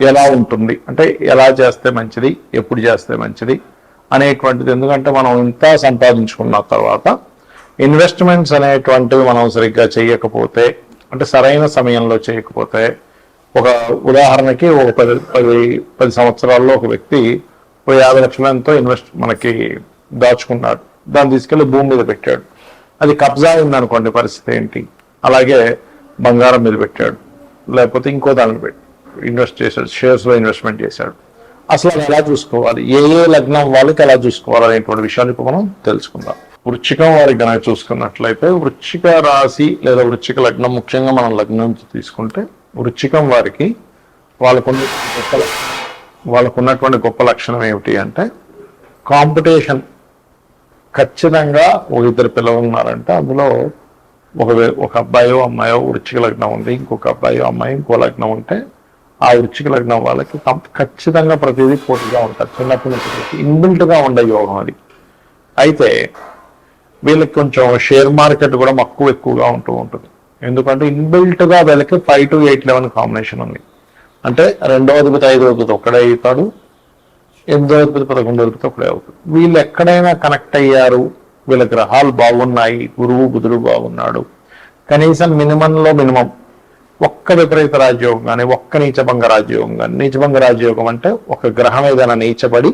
ఎలా ఉంటుంది? అంటే ఎలా చేస్తే మంచిది? ఎప్పుడు చేస్తే మంచిది? అనేటువంటిది. ఎందుకంటే మనం ఇంత సంపాదించుకున్న తర్వాత ఇన్వెస్ట్మెంట్స్ అనేటువంటివి మనం సరిగ్గా చేయకపోతే అంటే సరైన సమయంలో చేయకపోతే ఒక ఉదాహరణకి ఒక పది పది పది సంవత్సరాల్లో ఒక వ్యక్తి ఒక యాభై లక్షల ఎంతో ఇన్వెస్ట్ మనకి దాచుకున్నాడు. దాన్ని తీసుకెళ్ళి భూమి మీద పెట్టాడు. అది కబ్జా ఉందనుకోండి పరిస్థితి ఏంటి? అలాగే బంగారం మీద పెట్టాడు. లేకపోతే ఇంకో దానిలో పెట్టాడు. ఇన్వెస్ట్ చేశాడు షేర్స్లో ఇన్వెస్ట్మెంట్ చేశాడు. అసలు అది ఎలా చూసుకోవాలి? ఏ ఏ లగ్నం వాళ్ళకి ఎలా చూసుకోవాలి అనేటువంటి విషయాన్ని ఇప్పుడు మనం తెలుసుకుందాం. వృచ్చికం వారికి కనుక చూసుకున్నట్లయితే వృచ్చిక రాశి లేదా వృచ్చిక లగ్నం ముఖ్యంగా మనం లగ్నం తీసుకుంటే వృచ్చికం వారికి వాళ్ళకున్న గొప్ప వాళ్ళకున్నటువంటి గొప్ప లక్షణం ఏమిటి అంటే కాంపిటీషన్. ఖచ్చితంగా ఒక ఇద్దరు పిల్లలు ఉన్నారంటే అందులో ఒక ఒక అబ్బాయో అమ్మాయో వృచ్చిక లగ్నం ఉంది ఇంకొక అబ్బాయో అమ్మాయి ఇంకో లగ్నం ఉంటే ఆ వృక్షిక లగ్నం వాళ్ళకి ఖచ్చితంగా ప్రతిదీ పోటీగా ఉంటారు. చిన్నప్పటి నుంచి ఇన్బిల్ట్గా ఉండే యోగం అది. అయితే వీళ్ళకి కొంచెం షేర్ మార్కెట్ కూడా మక్కువ ఎక్కువగా ఉంటూ ఉంటుంది. ఎందుకంటే ఇన్బిల్ట్గా వీళ్ళకి five two eight eleven combination ఉంది. అంటే రెండో అధిపతి ఐదో అధిపతి ఒక్కడే అవుతాడు ఎనిమిదో అధిపతి పదకొండో అధిపతి ఒకడే అవుతుంది వీళ్ళు ఎక్కడైనా కనెక్ట్ అయ్యారు వీళ్ళ గ్రహాలు బాగున్నాయి గురువు బుధుడు బాగున్నాడు. కనీసం మినిమంలో మినిమం ఒక్క విపరీత రాజయోగం కానీ ఒక్క నీచభంగ రాజయోగం కానీ నీచభంగ రాజయోగం అంటే ఒక గ్రహం ఏదైనా నీచబడి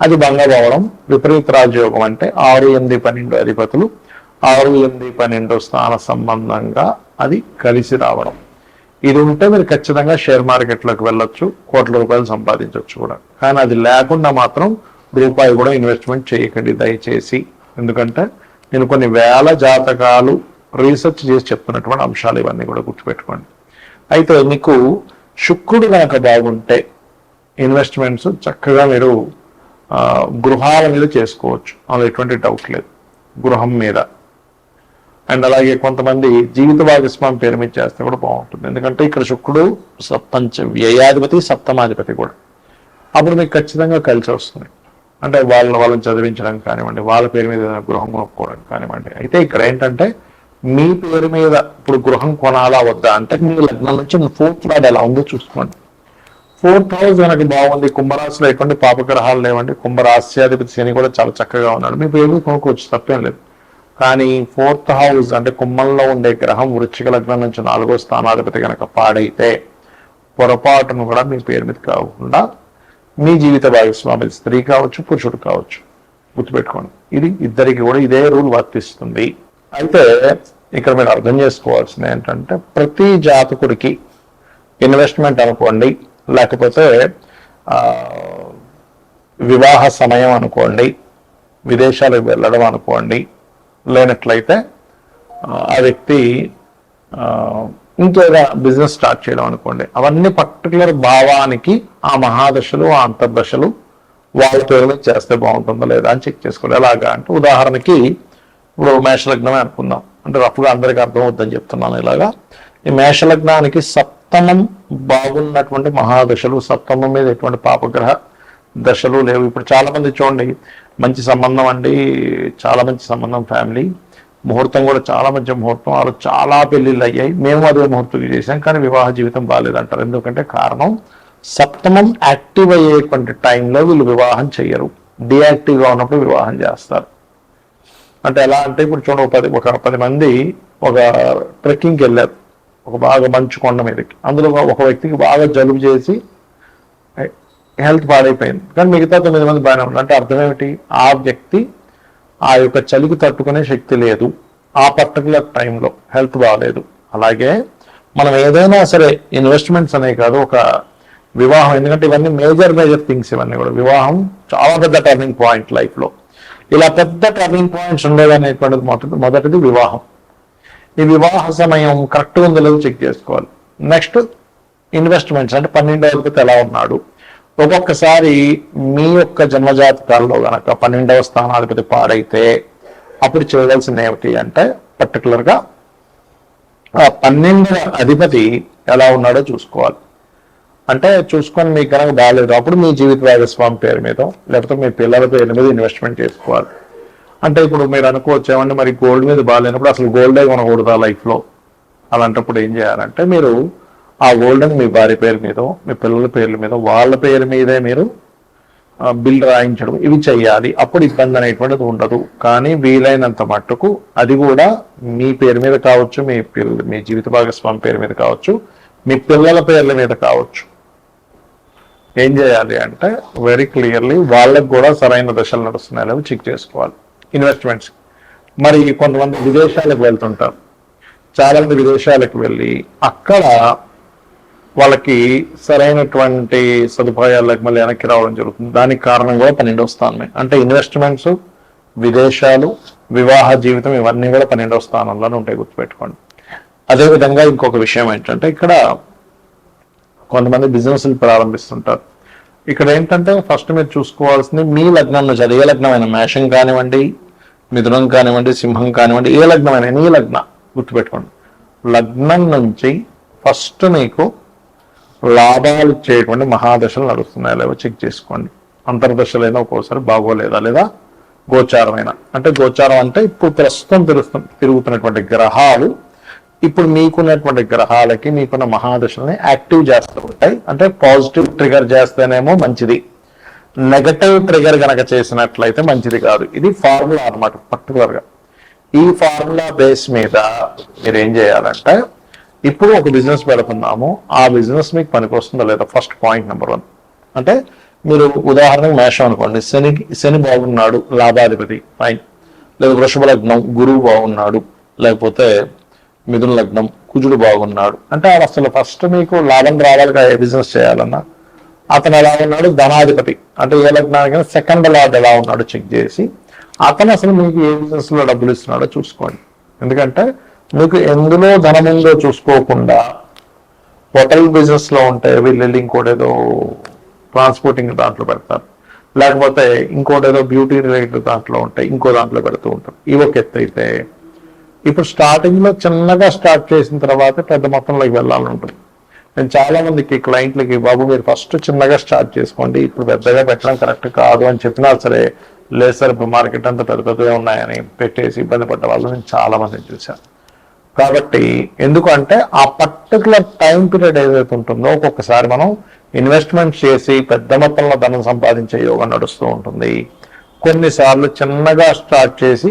అది భంగపోవడం విపరీత రాజయోగం అంటే ఆరు ఎనిమిది పన్నెండు అధిపతులు. ఆరు ఎనిమిది పన్నెండు స్థాన సంబంధంగా అది కలిసి రావడం. ఇది ఉంటే మీరు ఖచ్చితంగా షేర్ మార్కెట్లోకి వెళ్ళొచ్చు కోట్ల రూపాయలు సంపాదించవచ్చు కూడా. కానీ అది లేకుండా మాత్రం రూపాయి కూడా ఇన్వెస్ట్మెంట్ చేయకండి దయచేసి. ఎందుకంటే నేను కొన్ని వేల జాతకాలు రీసెర్చ్ చేసి చెప్తున్నటువంటి అంశాలు ఇవన్నీ కూడా గుర్తుపెట్టుకోండి. అయితే మీకు శుక్రుడు కనుక బాగుంటే ఇన్వెస్ట్మెంట్స్ చక్కగా మీరు గృహాల మీద చేసుకోవచ్చు. అందులో ఎటువంటి డౌట్ లేదు. గృహం మీద. అండ్ అలాగే కొంతమంది జీవిత భాగస్వామి పేరు మీద చేస్తే కూడా బాగుంటుంది. ఎందుకంటే ఇక్కడ శుక్రుడు సప్తంచ వ్యయాధిపతి సప్తమాధిపతి కూడా. అప్పుడు మీకు ఖచ్చితంగా కలిసి వస్తుంది. అంటే వాళ్ళని వాళ్ళని చదివించడం కానివ్వండి వాళ్ళ పేరు మీద ఏదైనా గృహం కొనుక్కోవడం కానివ్వండి. అయితే ఇక్కడ ఏంటంటే మీ పేరు మీద ఇప్పుడు గృహం కొనాలా వద్దా? అంటే మీ లగ్నం నుంచి ఫోర్త్ లాడ్ ఎలా ఉందో చూసుకోండి. ఫోర్త్ హౌస్ కనుక బాగుంది. కుంభరాశి లేకుండా పాపగ్రహాలు లేవండి. కుంభరాశ్యాధిపతి శని కూడా చాలా చక్కగా ఉన్నాడు. మీ పేరు కొనుక్కోవచ్చు తప్పేం లేదు. కానీ ఫోర్త్ హౌస్ అంటే కుంభంలో ఉండే గ్రహం వృచ్చిక లగ్నం నుంచి నాలుగో స్థానాధిపతి కనుక పాడైతే పొరపాటును కూడా మీ పేరు మీద కాకుండా మీ జీవిత భాగస్వామి స్త్రీ కావచ్చు పురుషుడు కావచ్చు గుర్తుపెట్టుకోండి. ఇది ఇద్దరికి కూడా ఇదే రూల్ వర్తిస్తుంది. అయితే ఇక్కడ మీరు అర్థం చేసుకోవాల్సింది ఏంటంటే ప్రతి జాతకుడికి ఇన్వెస్ట్మెంట్ అనుకోండి లేకపోతే వివాహ సమయం అనుకోండి విదేశాలకు వెళ్ళడం అనుకోండి లేనట్లయితే ఆ, వ్యక్తి ఇంకేదా బిజినెస్ స్టార్ట్ చేయడం అనుకోండి అవన్నీ పర్టికులర్ భావానికి ఆ మహాదశలు ఆ అంతర్దశలు వాళ్ళ పేరు చేస్తే బాగుంటుందో లేదా అని చెక్ చేసుకోవాలి. ఎలాగా అంటే ఉదాహరణకి ఇప్పుడు మేషలగ్నమే అనుకుందాం. అంటే రఫ్గా అందరికీ అర్థం అవుతుందని చెప్తున్నాను ఇలాగా. ఈ మేషలగ్నానికి సప్తమం బాగున్నటువంటి మహాదశలు సప్తమం మీద ఎటువంటి పాపగ్రహ దశలు లేవు. ఇప్పుడు చాలా మంది చూడండి మంచి సంబంధం అండి చాలా మంచి సంబంధం ఫ్యామిలీ. ముహూర్తం కూడా చాలా మంచి ముహూర్తం. వాళ్ళు చాలా పెళ్ళిళ్ళు అయ్యాయి. మేము అదే ముహూర్తం చేసాం కానీ వివాహ జీవితం బాగాలేదంటారు. ఎందుకంటే కారణం సప్తమం యాక్టివ్ అయ్యేటువంటి టైంలో వీళ్ళు వివాహం చేయరు డియాక్టివ్గా ఉన్నప్పుడు వివాహం చేస్తారు. అంటే ఎలా అంటే ఇప్పుడు చూడండి పది ఒక పది మంది ఒక ట్రెక్కింగ్కి వెళ్ళారు. ఒక బాగా మంచు కొండ మీదకి. అందులో ఒక వ్యక్తికి బాగా జలుబు చేసి హెల్త్ పాడైపోయింది. కానీ మిగతా తొమ్మిది మంది బాగానే ఉన్నారు. అంటే అర్థం ఏమిటి? ఆ వ్యక్తి ఆ యొక్క చలికి తట్టుకునే శక్తి లేదు. ఆ పర్టికులర్ టైంలో హెల్త్ బాగాలేదు. అలాగే మనం ఏదైనా సరే ఇన్వెస్ట్మెంట్స్ అనే కాదు ఒక వివాహం. ఎందుకంటే ఇవన్నీ మేజర్ మేజర్ థింగ్స్ ఇవన్నీ కూడా. వివాహం చాలా పెద్ద టర్నింగ్ పాయింట్ లైఫ్లో ఇలా పెద్ద టర్నింగ్ పాయింట్స్ ఉండేదనేటువంటిది మొదటి మొదటిది వివాహం. ఈ వివాహ సమయం కరెక్ట్ ఉందో లేదో చెక్ చేసుకోవాలి. నెక్స్ట్ ఇన్వెస్ట్మెంట్స్ అంటే పన్నెండో అధిపతి ఎలా ఉన్నాడు? ఒక్కొక్కసారి మీ యొక్క జన్మజాతకాల్లో గనక పన్నెండవ స్థానాధిపతి పాడైతే అప్పుడు చేయవలసింది ఏమిటి అంటే పర్టికులర్గా పన్నెండవ అధిపతి ఎలా ఉన్నాడో చూసుకోవాలి. అంటే చూసుకొని మీకు కనుక బాగాలేదు. అప్పుడు మీ జీవిత భాగస్వామి పేరు మీద లేకపోతే మీ పిల్లల పేరు మీద ఇన్వెస్ట్మెంట్ చేసుకోవాలి? అంటే ఇప్పుడు మీరు అనుకోవచ్చు ఏమంటే మరి గోల్డ్ మీద బాగాలేనప్పుడు అసలు గోల్డే కొనకూడదా ఆ లైఫ్లో అలాంటప్పుడు ఏం చేయాలంటే మీరు ఆ గోల్డ్ మీ భార్య పేరు మీద మీ పిల్లల పేర్ల మీద వాళ్ళ పేరు మీదే మీరు బిల్ రాయించడం ఇవి చెయ్యాలి. అప్పుడు ఇబ్బంది అనేటువంటిది ఉండదు. కానీ వీలైనంత మట్టుకు అది కూడా మీ పేరు మీద కావచ్చు మీ పిల్ల మీ జీవిత భాగస్వామి పేరు మీద కావచ్చు మీ పిల్లల పేర్ల మీద కావచ్చు. ఏం చేయాలి అంటే వెరీ క్లియర్లీ వాళ్ళకు కూడా సరైన దశలు నడుస్తున్నాయి లేవో చెక్ చేసుకోవాలి. ఇన్వెస్ట్మెంట్స్ మరి కొంతమంది విదేశాలకు వెళ్తుంటారు. చాలా మంది విదేశాలకు వెళ్ళి అక్కడ వాళ్ళకి సరైనటువంటి సదుపాయాలకు మళ్ళీ వెనక్కి రావడం జరుగుతుంది. దానికి కారణం కూడా పన్నెండవ స్థానమే. అంటే ఇన్వెస్ట్మెంట్స్ విదేశాలు వివాహ జీవితం ఇవన్నీ కూడా పన్నెండవ స్థానంలోనే ఉంటాయి గుర్తుపెట్టుకోండి. అదేవిధంగా ఇంకొక విషయం ఏంటంటే ఇక్కడ కొంతమంది బిజినెస్లు ప్రారంభిస్తుంటారు. ఇక్కడ ఏంటంటే ఫస్ట్ మీరు చూసుకోవాల్సింది మీ లగ్నంలో జరిగే ఏ లగ్నమైన మేషం కానివ్వండి మిథునం కానివ్వండి సింహం కానివ్వండి ఏ లగ్నమైన నీ లగ్న గుర్తుపెట్టుకోండి. లగ్నం నుంచి ఫస్ట్ మీకు లాభాలు ఇచ్చేటువంటి మహాదశలు నడుస్తున్నాయి. లేవో చెక్ చేసుకోండి. అంతర్దశలైనా ఒక్కోసారి బాగోలేదా? లేదా గోచారమైన? అంటే గోచారం అంటే ఇప్పుడు ప్రస్తుతం తిరుగుతు తిరుగుతున్నటువంటి గ్రహాలు ఇప్పుడు మీకున్నటువంటి గ్రహాలకి మీకున్న మహాదశల్ని యాక్టివ్ చేస్తూ ఉంటాయి. అంటే పాజిటివ్ ట్రిగర్ చేస్తేనేమో మంచిది. నెగటివ్ ట్రిగర్ గనక చేసినట్లయితే మంచిది కాదు. ఇది ఫార్ములా అన్నమాట పర్టికులర్గా. ఈ ఫార్ములా బేస్ మీద మీరు ఏం చేయాలంటే ఇప్పుడు ఒక బిజినెస్ పెడుతున్నాము. ఆ బిజినెస్ మీకు పనికొస్తుందో లేదా? First point number one. అంటే మీరు ఉదాహరణకు మేషం అనుకోండి. శని శని బాగున్నాడు లాభాధిపతి ఫైన్. లేదా వృషభ లగ్నం గురువు బాగున్నాడు లేకపోతే మిథున లగ్నం కుజుడు బాగున్నాడు. అంటే ఆడ అసలు ఫస్ట్ మీకు లాభం రావాలిగా ఏ బిజినెస్ చేయాలన్నా. అతను ఎలా ఉన్నాడు? ధనాధిపతి. అంటే ఏ లగ్నానికి సెకండ్ లార్డ్ ఎలా ఉన్నాడు చెక్ చేసి అతను అసలు మీకు ఏ బిజినెస్లో డబ్బులు ఇస్తున్నాడో చూసుకోండి. ఎందుకంటే మీకు ఎందులో ధనం ఉందో చూసుకోకుండా హోటల్ బిజినెస్లో ఉంటే వీళ్ళు ఇంకోటి ఏదో ట్రాన్స్పోర్టింగ్ దాంట్లో పెడతారు. లేకపోతే ఇంకోటి ఏదో బ్యూటీ రిలేటెడ్ దాంట్లో ఉంటాయి ఇంకో దాంట్లో పెడుతూ ఉంటారు. ఇవి ఒక ఎత్తు అయితే ఇప్పుడు స్టార్టింగ్లో చిన్నగా స్టార్ట్ చేసిన తర్వాత పెద్ద మొత్తంలోకి వెళ్ళాలని ఉంటుంది నేను చాలా మందికి క్లయింట్లకి బాబు మీరు ఫస్ట్ చిన్నగా స్టార్ట్ చేసుకోండి. ఇప్పుడు పెద్దగా పెట్టడం కరెక్ట్ కాదు అని చెప్పినా సరే లేదు సార్ ఇప్పుడు మార్కెట్ అంతా పెద్ద పెద్దగా ఉన్నాయని పెట్టేసి ఇబ్బంది పడ్డ వాళ్ళు నేను చాలా మందిని చూశాను. కాబట్టి ఎందుకంటే ఆ పర్టికులర్ టైం పీరియడ్ ఏదైతే ఉంటుందో ఒక్కొక్కసారి మనం ఇన్వెస్ట్మెంట్ చేసి పెద్ద మొత్తంలో ధనం సంపాదించే యోగం నడుస్తూ ఉంటుంది. కొన్నిసార్లు చిన్నగా స్టార్ట్ చేసి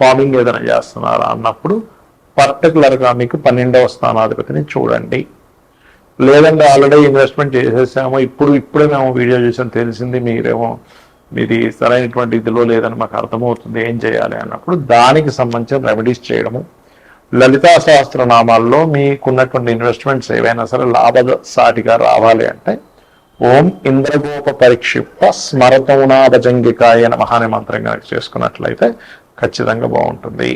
ఫార్మింగ్ ఏదైనా చేస్తున్నారా అన్నప్పుడు పర్టికులర్గా మీకు పన్నెండవ స్థానాధిపతిని చూడండి. లేదంటే ఆల్రెడీ ఇన్వెస్ట్మెంట్ చేసేసాము ఇప్పుడు ఇప్పుడే మేము వీడియో చేసాం తెలిసింది మీరేమో మీది సరైనటువంటి ఇదిలో లేదని మాకు అర్థమవుతుంది ఏం చేయాలి అన్నప్పుడు దానికి సంబంధించిన రెమెడీస్ చేయడము. లలితా సహస్రనామాల్లో మీకున్నటువంటి ఇన్వెస్ట్మెంట్స్ ఏవైనా సరే లాభసాటిగా రావాలి అంటే ఓం ఇంద్రగోప పరిక్షిప్త స్మరతౌనాభజంగికాయ నమః అనే మంత్రం కనుక చేసుకున్నట్లయితే ఖచ్చితంగా బాగుంటుంది.